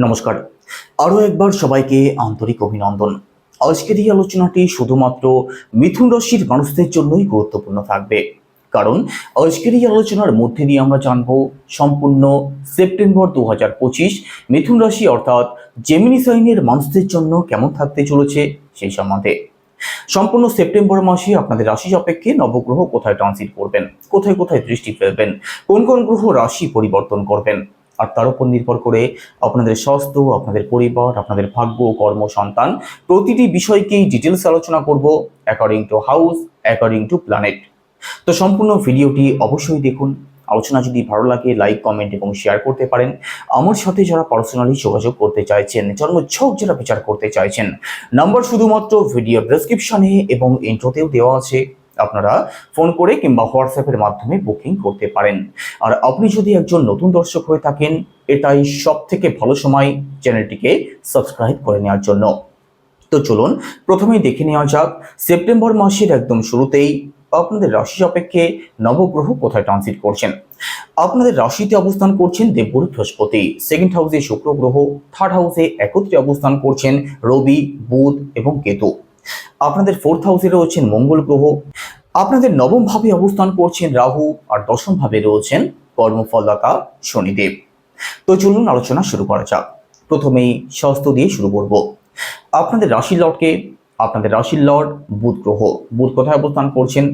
নমস্কার। আরও একবার সবাইকে আন্তরিক অভিনন্দন। আজকের এই আলোচনাটি শুধুমাত্র মিথুন রাশির মানুষদের জন্যই গুরুত্বপূর্ণ থাকবে। কারণ আজকের এই আলোচনার মধ্যে দিয়ে আমরা জানব সম্পূর্ণ সেপ্টেম্বর দু হাজার পঁচিশ মিথুন রাশি অর্থাৎ জেমিনি সাইনের মানুষদের জন্য কেমন থাকতে চলেছে সেই সম্বন্ধে। সম্পূর্ণ সেপ্টেম্বর মাসে আপনাদের রাশি সাপেক্ষে নবগ্রহ কোথায় ট্রানজিট করবেন? কোথায় কোথায় দৃষ্টি ফেলবেন? কোন কোন গ্রহ রাশি পরিবর্তন করবেন? আর তার উপর নির্ভর করে আপনাদের স্বাস্থ্য, আপনাদের পরিবার, আপনাদের ভাগ্য, কর্ম, সন্তান, প্রতিটি বিষয়কেই ডিটেলস আলোচনা করব according to house according to planet তো সম্পূর্ণ ভিডিওটি অবশ্যই দেখুন। আলোচনা যদি ভালো লাগে লাইক কমেন্ট এবং শেয়ার করতে পারেন। আমার সাথে যারা পার্সোনালি যোগাযোগ করতে চাইছেন জন্মছক যারা বিচার করতে চাইছেন নাম্বার শুধুমাত্র ভিডিও ডেসক্রিপশনে এবং ইন্ট্রোতেও দেওয়া আছে। আপনারা ফোন করে কিংবা হোয়াটসঅ্যাপের মাধ্যমে বুকিং করতে পারেন। আর আপনি যদি একজন নতুন দর্শক হয়ে থাকেন, এটাই সব থেকে ভালো সময় চ্যানেলটিকে সাবস্ক্রাইব করে নেওয়ার জন্য। তো চলুন, প্রথমেই দেখে নেওয়া যাক, সেপ্টেম্বর মাসের একদম শুরুতেই আপনাদের রাশি সাপেক্ষে নবগ্রহ কোথায় ট্রানজিট করছেন? আপনাদের রাশিতে অবস্থান করছেন দেবগুরু বৃহস্পতি। সেকেন্ড হাউসে শুক্র গ্রহ থার্ড হাউসে একত্রে অবস্থান করছেন রবি, বুধ এবং কেতু। আপনাদের ফোর্থ হাউসে রয়েছেন মঙ্গল গ্রহ। আপনাদের নবম ভাবে অবস্থান করছেন রাহু আর দশম ভাবে রয়েছেন কর্মফলদাতা শনিদেব। তো চলুন আলোচনা শুরু করা যাক। প্রথমেই স্বাস্থ্য দিয়ে শুরু করব। আপনাদের রাশির লর্ডকে আপনাদের রাশির লর্ড বুধ গ্রহ। বুধ কোথায় অবস্থান করছেন?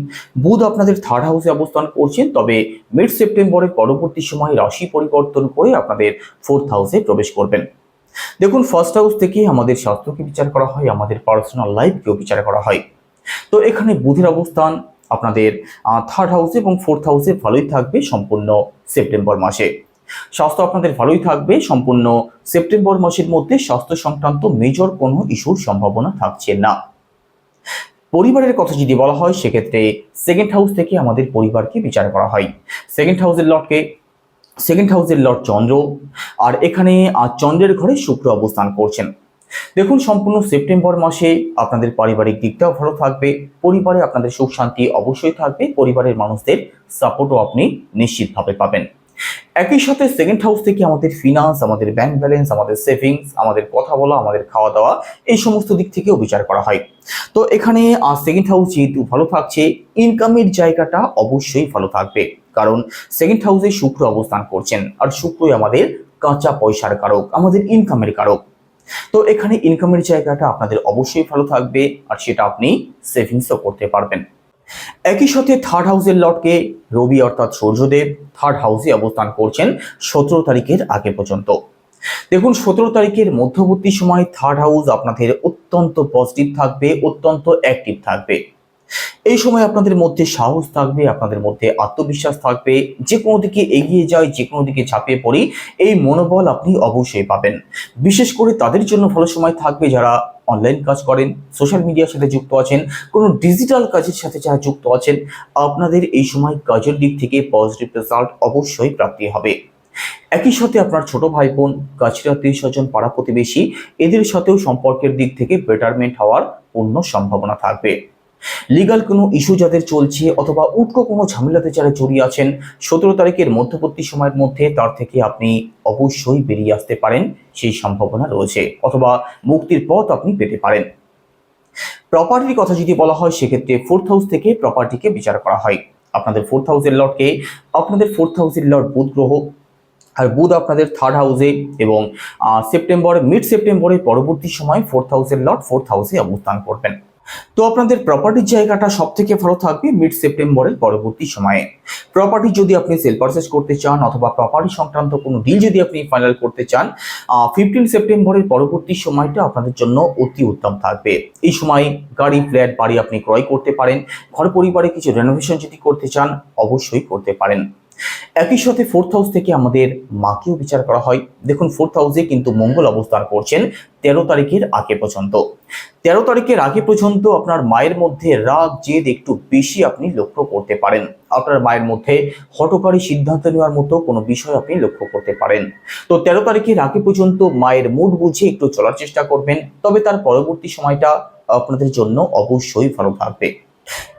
বুধ আপনাদের থার্ড হাউসে অবস্থান করছেন, তবে মিড সেপ্টেম্বরের পরবর্তী সময় রাশি পরিবর্তন করে আপনাদের ফোর্থ হাউসে প্রবেশ করবেন। দেখুন ফার্স্ট হাউস থেকে আমাদের স্বাস্থ্যকে বিচার করা হয়, আমাদের পার্সোনাল লাইফকেও বিচার করা হয়। তো এখানে বুধের অবস্থান আপনাদের থার্ড হাউসে এবং ফোর্থ হাউসে ভালোই থাকবে সম্পূর্ণ সেপ্টেম্বর মাসে। স্বাস্থ্য আপনাদের ভালোই থাকবে সম্পূর্ণ সেপ্টেম্বর মাসের মধ্যে স্বাস্থ্য সংক্রান্ত মেজর কোনো ইস্যুর সম্ভাবনা থাকছে না। পরিবারের কথা যদি বলা হয়, সেক্ষেত্রে সেকেন্ড হাউস থেকে আমাদের পরিবারকে বিচার করা হয়। সেকেন্ড হাউসের লর্ডকে সেকেন্ড হাউসের লর্ড চন্দ্র। আর এখানে চন্দ্রের ঘরে শুক্র অবস্থান করছেন। দেখুন, সম্পূর্ণ সেপ্টেম্বর মাসে আপনাদের পারিবারিক দিকটাও ভালো থাকবে, পরিবারে আপনাদের সুখ শান্তি অবশ্যই থাকবে, পরিবারের মানুষদের সাপোর্টও আপনি নিশ্চিতভাবে পাবেন। একই সাথে সেকেন্ড হাউস থেকে আমাদের ফিনান্স আমাদের ব্যাংক ব্যালেন্স আমাদের সেভিংস আমাদের কথা বলা, আমাদের খাওয়া দাওয়া, এই সমস্ত দিক থেকেও বিচার করা হয়। তো এখানে সেকেন্ড হাউস যেহেতু ভালো থাকছে ইনকামের জায়গাটা অবশ্যই ভালো থাকবে, কারণ সেকেন্ড হাউসে শুক্র অবস্থান করছেন, আর শুক্রই আমাদের কাঁচা পয়সার কারক, আমাদের ইনকামের কারক। তো এখানে ইনকামের জায়গাটা আপনাদের অবশ্যই ভালো থাকবে আর সেটা আপনি সেভিংসও করতে পারবেন। একই সাথে থার্ড হাউসের লটকে রবি অর্থাৎ সূর্যদেব থার্ড হাউসে অবস্থান করছেন সতেরো তারিখের আগে পর্যন্ত। দেখুন, সতেরো তারিখের মধ্যবর্তী সময় থার্ড হাউস আপনাদের অত্যন্ত পজিটিভ থাকবে, অত্যন্ত অ্যাক্টিভ থাকবে। এই সময় আপনাদের মধ্যে সাহস থাকবে, আপনাদের মধ্যে আত্মবিশ্বাস থাকবে যে কোনো দিকে এগিয়ে যায় যে কোনো দিকে ঝাঁপিয়ে পড়ি, এই মনোবল আপনি অবশ্যই পাবেন। বিশেষ করে তাদের জন্য ভালো সময় থাকবে যারা অনলাইন কাজ করেন সোশ্যাল মিডিয়ার সাথে যুক্ত আছেন, কোনো ডিজিটাল কাজের সাথে যারা যুক্ত আছেন, আপনাদের এই সময় কাজের দিক থেকে পজিটিভ রেজাল্ট অবশ্যই প্রাপ্তি হবে। একই সাথে আপনার ছোট ভাই বোন কাছের আত্মীয় স্বজন পাড়া প্রতিবেশী, এদের সাথেও সম্পর্কের দিক থেকে বেটারমেন্ট হওয়ার পূর্ণ সম্ভাবনা থাকবে। লিগাল কোনো ইস্যু যাদের চলছে অথবা উটকো কোনো ঝামেলাতে যারা জড়িয়ে আছেন, সতেরো তারিখের মধ্যবর্তী সময়ের মধ্যে তার থেকে আপনি অবশ্যই বেরিয়ে আসতে পারেন, সেই সম্ভাবনা রয়েছে, অথবা মুক্তির পথ আপনি পেতে পারেন। প্রপার্টির কথা যদি বলা হয়, সেক্ষেত্রে ফোর্থ হাউস থেকে প্রপার্টিকে বিচার করা হয়। আপনাদের ফোর্থ হাউসের লর্ডকে আপনাদের ফোর্থ হাউসের লর্ড বুধ গ্রহ, আর বুধ আপনাদের থার্ড হাউসে এবং সেপ্টেম্বর মিড সেপ্টেম্বরের পরবর্তী সময় ফোর্থ হাউসের লর্ড ফোর্থ হাউসে অবস্থান করবেন। তো আপনাদের প্রপার্টির জায়গাটা সব থেকে ভালো থাকবে মিড সেপ্টেম্বরের পরবর্তী সময়ে। প্রপার্টি যদি আপনি সেল পারচেস করতে চান অথবা প্রপার্টি সংক্রান্ত কোনো ডিল যদি আপনি ফাইনাল করতে চান ফিফটিন সেপ্টেম্বরের পরবর্তী সময়টা আপনাদের জন্য অতি উত্তম থাকবে। এই সময় গাড়ি ফ্ল্যাট বাড়ি আপনি ক্রয় করতে পারেন। ঘর পরিবারে কিছু রেনোভেশন যদি করতে চান, অবশ্যই করতে পারেন। একই সাথে ফোর্থ হাউস থেকে আমাদের মাকেও বিচার করা হয়। দেখুন ফোর্থ হাউসে কিন্তু মঙ্গল অবস্থান করছেন তেরো তারিখের আগে পর্যন্ত। তেরো তারিখের আগে পর্যন্ত আপনার মায়ের মধ্যে রাগ, জেদ একটু বেশি আপনি লক্ষ্য করতে পারেন। আপনার মায়ের মধ্যে হটকারী সিদ্ধান্ত নেওয়ার মতো কোনো বিষয় আপনি লক্ষ্য করতে পারেন। তো তেরো তারিখের আগে পর্যন্ত মায়ের মুড বুঝে একটু চলার চেষ্টা করবেন, তবে তার পরবর্তী সময়টা আপনাদের জন্য অবশ্যই ভালো থাকবে।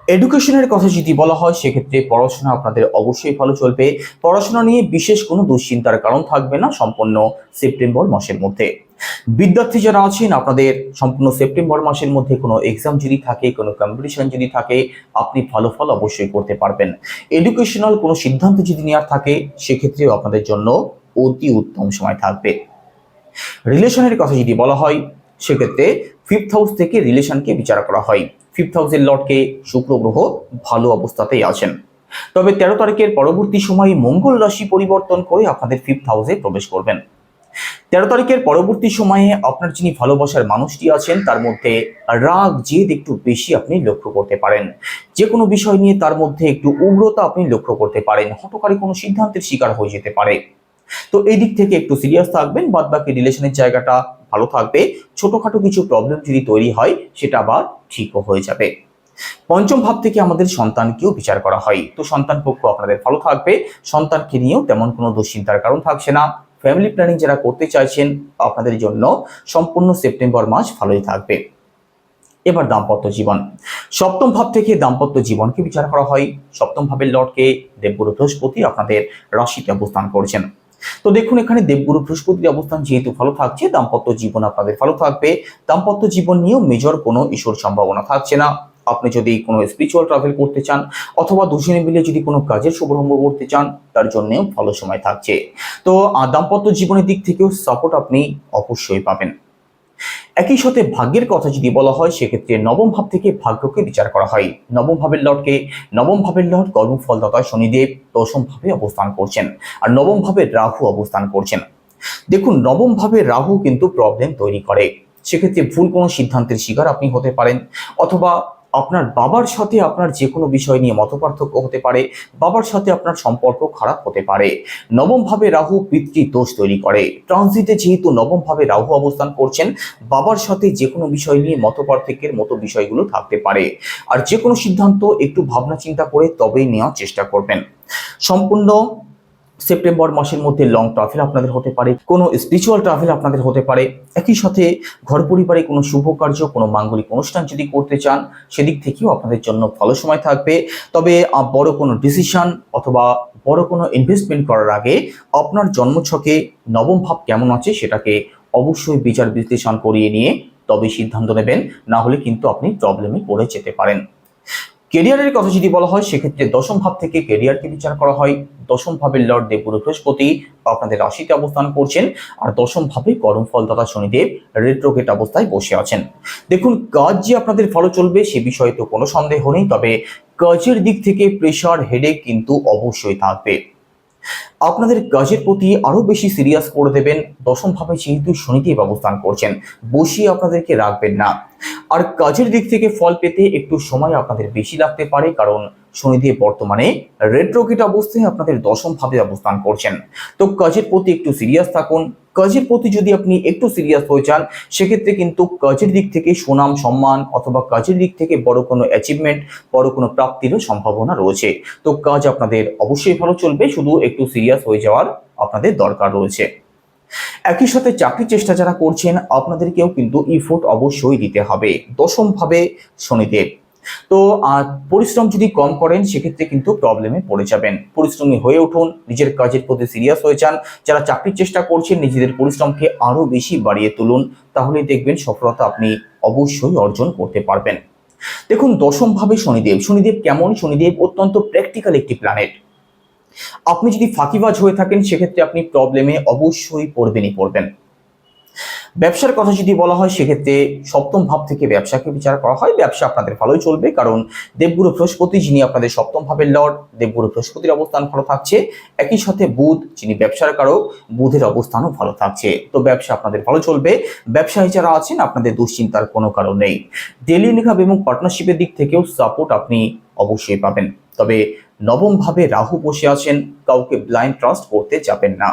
এডুকেশনের কথা যদি বলা হয়, সেক্ষেত্রে পড়াশোনা আপনাদের অবশ্যই ভালো চলবে। পড়াশোনা নিয়ে বিশেষ কোনো দুশ্চিন্তার কারণ থাকবে না সম্পূর্ণ সেপ্টেম্বর মাসের মধ্যে। বিদ্যার্থী যারা আছেন, আপনাদের সম্পূর্ণ সেপ্টেম্বর মাসের মধ্যে কোনো এক্সাম যদি থাকে, কোনো কম্পিটিশন যদি থাকে, আপনি ভালো ফল অবশ্যই করতে পারবেন। এডুকেশনাল কোনো সিদ্ধান্ত যদি নেওয়ার থাকে, সেক্ষেত্রেও আপনাদের জন্য অতি উত্তম সময় থাকবে। রিলেশনের কথা যদি বলা হয়, সেক্ষেত্রে ফিফথ হাউস থেকে রিলেশনকে বিচার করা হয়। ফিফথ হাউসের লর্ডকে শুক্র গ্রহ ভালো অবস্থাতেই আছেন। তবে তেরো তারিখের পরবর্তী সময়ে মঙ্গল রাশি পরিবর্তন করে আপনাদের ফিফথ হাউসে প্রবেশ করবেন। তেরো তারিখের পরবর্তী সময়ে আপনার যিনি ভালোবাসার মানুষটি আছেন, তার মধ্যে রাগ, জেদ একটু বেশি আপনি লক্ষ্য করতে পারেন। যে কোনো বিষয় নিয়ে তার মধ্যে একটু উগ্রতা আপনি লক্ষ্য করতে পারেন। হটকারী কোনো সিদ্ধান্তের শিকার হয়ে যেতে পারে। তো এই দিক থেকে একটু সিরিয়াস থাকবেন বাদ বাকি রিলেশনের জায়গাটা ভালো থাকবে। ছোটখাটো কিছু প্রবলেম যদি তৈরি হয়, সেটা আবার ঠিকও হয়ে যাবে। পঞ্চম ভাব থেকে আমাদের সন্তানকেও বিচার করা হয়। তো সন্তান পক্ষ আপনাদের ভালো থাকবে। সন্তানকে নিয়েও তেমন কোনো দুশ্চিন্তার কারণ থাকছে না। ফ্যামিলি প্ল্যানিং যারা করতে চাইছেন, আপনাদের জন্য সম্পূর্ণ সেপ্টেম্বর মাস ভালোই থাকবে। এবার দাম্পত্য জীবন। সপ্তম ভাব থেকে দাম্পত্য জীবনকে বিচার করা হয়। সপ্তম ভাবের লটকে দেবগুরু বৃহস্পতি আপনাদের রাশিতে অবস্থান করছেন। তো দেখুন, এখানে দেবগুরু বৃহস্পতির অবস্থান যেহেতু ভালো থাকছে, দাম্পত্য জীবন আপনাদের ভালো থাকবে। দাম্পত্য জীবন নিয়েও মেজর কোনো ইস্যুর সম্ভাবনা থাকছে না। আপনি যদি কোনো স্পিরিচুয়াল ট্রাভেল করতে চান, অথবা দুজনে মিলে যদি কোনো কাজের শুভারম্ভ করতে চান, তার জন্যেও ভালো সময় থাকছে। তো দাম্পত্য জীবনের দিক থেকেও সাপোর্ট আপনি অবশ্যই পাবেন। একই সাথে ভাগ্যের কথা যদি বলা হয়, সেক্ষেত্রে নবম ভাব থেকে ভাগ্যকে বিচার করা হয়। নবম ভাবের লটকে নবম ভাবের লট কর্মফলদাতা শনিদেব দশম ভাবে অবস্থান করছেন আর নবম ভাবে রাহু অবস্থান করছেন। দেখুন, নবম ভাবে রাহু কিন্তু প্রবলেম তৈরি করে। সেক্ষেত্রে ভুল কোনো সিদ্ধান্তের শিকার আপনি হতে পারেন অথবা আপনার বাবার সাথে আপনার যে কোনো বিষয় নিয়ে মতপার্থক্য হতে পারে, বাবার সাথে আপনার সম্পর্ক খারাপ হতে পারে। নবম ভাবে রাহু পিতৃ দোষ তৈরি করে। ট্রানজিটে যেহেতু নবম ভাবে রাহু অবস্থান করছেন, বাবার সাথে যে কোনো বিষয় নিয়ে মতপার্থক্যের মতো বিষয়গুলো থাকতে পারে। আর যে কোনো সিদ্ধান্ত একটু ভাবনা চিন্তা করে তবেই নেওয়ার চেষ্টা করবেন। সম্পূর্ণ সেপ্টেম্বর মাসের মধ্যে লং ট্রাভেল আপনাদের হতে পারে, কোনো স্পিরিচুয়াল ট্রাভেল আপনাদের হতে পারে। একই সাথে ঘর পরিবারে কোনো শুভ কার্য, কোনো মাঙ্গলিক অনুষ্ঠান যদি করতে চান, সেদিক থেকেও আপনাদের জন্য ভালো সময় থাকবে। তবে বড় কোনো ডিসিশন অথবা বড় কোনো ইনভেস্টমেন্ট করার আগে আপনার জন্মছকে নবম ভাব কেমন আছে সেটাকে অবশ্যই বিচার বিশ্লেষণ করিয়ে নিয়ে তবে সিদ্ধান্ত নেবেন। না হলে কিন্তু আপনি প্রবলেমে পড়ে যেতে পারেন। কেরিয়ারের কথা যদি বলা হয়, সেক্ষেত্রে দশম ভাব থেকে কেরিয়ারকে বিচার করা হয়। দশম ভাবের লর্ড দেবগুরু বৃহস্পতি আপনাদের রাশিতে অবস্থান করছেন। আর দশম ভাবে কর্মফল দাতা শনিদেব রেট্রোগেট অবস্থায় বসে আছেন। দেখুন, কাজ যে আপনাদের ভালো চলবে, সে বিষয়ে তো কোনো সন্দেহ নেই। তবে কাজের দিক থেকে প্রেশার হেডেক কিন্তু অবশ্যই থাকবে। আপনাদের কাজের প্রতি আরও বেশি সিরিয়াস করে দেবেন। দশম ভাবে যেহেতু শনিদেব অবস্থান করছেন, বসিয়ে আপনাদেরকে রাখবেন না। আর কাজের দিক থেকে ফল পেতে একটু সময় আপনাদের বেশি লাগতে পারে, কারণ শনিদেব বর্তমানে রেড রকেট অবস্থায় আপনাদের দশম ভাবে অবস্থান করছেন। তো কাজের প্রতি একটু সিরিয়াস থাকুন কাজের প্রতি যদি আপনি একটু সিরিয়াস হয়ে যান, সেক্ষেত্রে কিন্তু কাজের দিক থেকে সুনাম, সম্মান অথবা কাজের দিক থেকে বড় কোনো অ্যাচিভমেন্ট বড় কোনো প্রাপ্তিরও সম্ভাবনা রয়েছে। তো কাজ আপনাদের অবশ্যই ভালো চলবে, শুধু একটু সিরিয়াস হয়ে যাওয়ার আপনাদের দরকার রয়েছে। একই সাথে চাকরির চেষ্টা যারা করছেন, আপনাদেরকেও কিন্তু ইফোর্ট অবশ্যই দিতে হবে। দশম ভাবে শনিদেব। তো পরিশ্রম যদি কম করেন, সেক্ষেত্রে কিন্তু প্রবলেমে পড়ে যাবেন। পরিশ্রমী হয়ে উঠুন, নিজের কাজের প্রতি সিরিয়াস হয়ে যান। যারা চাকরির চেষ্টা করছেন, নিজেদের পরিশ্রমকে আরও বেশি বাড়িয়ে তুলুন। তাহলে দেখবেন সফলতা আপনি অবশ্যই অর্জন করতে পারবেন। দেখুন, দশম ভাবে শনিদেব। শনিদেব কেমন? শনিদেব অত্যন্ত প্র্যাকটিক্যাল একটি প্ল্যানেট আপনি যদি ফাঁকিবাজ হয়ে থাকেন, সেক্ষেত্রে আপনি প্রবলেমে অবশ্যই পড়বেনই পড়বেন। ব্যবসার কথা যদি বলা হয়, সেক্ষেত্রে সপ্তম ভাব থেকে ব্যবসাকে বিচার করা হয়। ব্যবসা আপনাদের ভালোই চলবে, কারণ দেবগুরু বৃহস্পতি যিনি আপনাদের সপ্তম ভাবের লর্ড, দেবগুরু বৃহস্পতির অবস্থান ভালো থাকছে। একই সাথে বুধ, যিনি ব্যবসার কারক, বুধের অবস্থানও ভালো থাকছে। তো ব্যবসা আপনাদের ভালো চলবে। ব্যবসায়ী যারা আছেন, আপনাদের দুশ্চিন্তার কোনো কারণ নেই। ডেলি ইনকাম এবং পার্টনারশিপের দিক থেকেও সাপোর্ট আপনি অবশ্যই পাবেন। তবে নবম ভাবে রাহু বসে আছেন, কাউকে ব্লাইন্ড ট্রাস্ট করতে যাবেন না।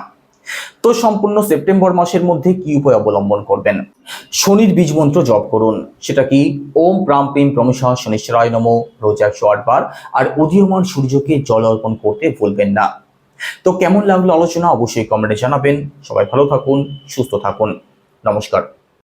তো সম্পূর্ণ সেপ্টেম্বর মাসের মধ্যে কি উপায় অবলম্বন করবেন? শনির বীজ মন্ত্র জপ করুন। সেটা কি? ওম প্রাম প্রেম প্রমশা শনিশ্বরায় নম। রোজ একশো আটবার আর উদীয়মান সূর্যকে জল অর্পণ করতে ভুলবেন না। তো কেমন লাগল আলোচনা? অবশ্যই কমেন্টে জানাবেন। সবাই ভালো থাকুন, সুস্থ থাকুন। নমস্কার।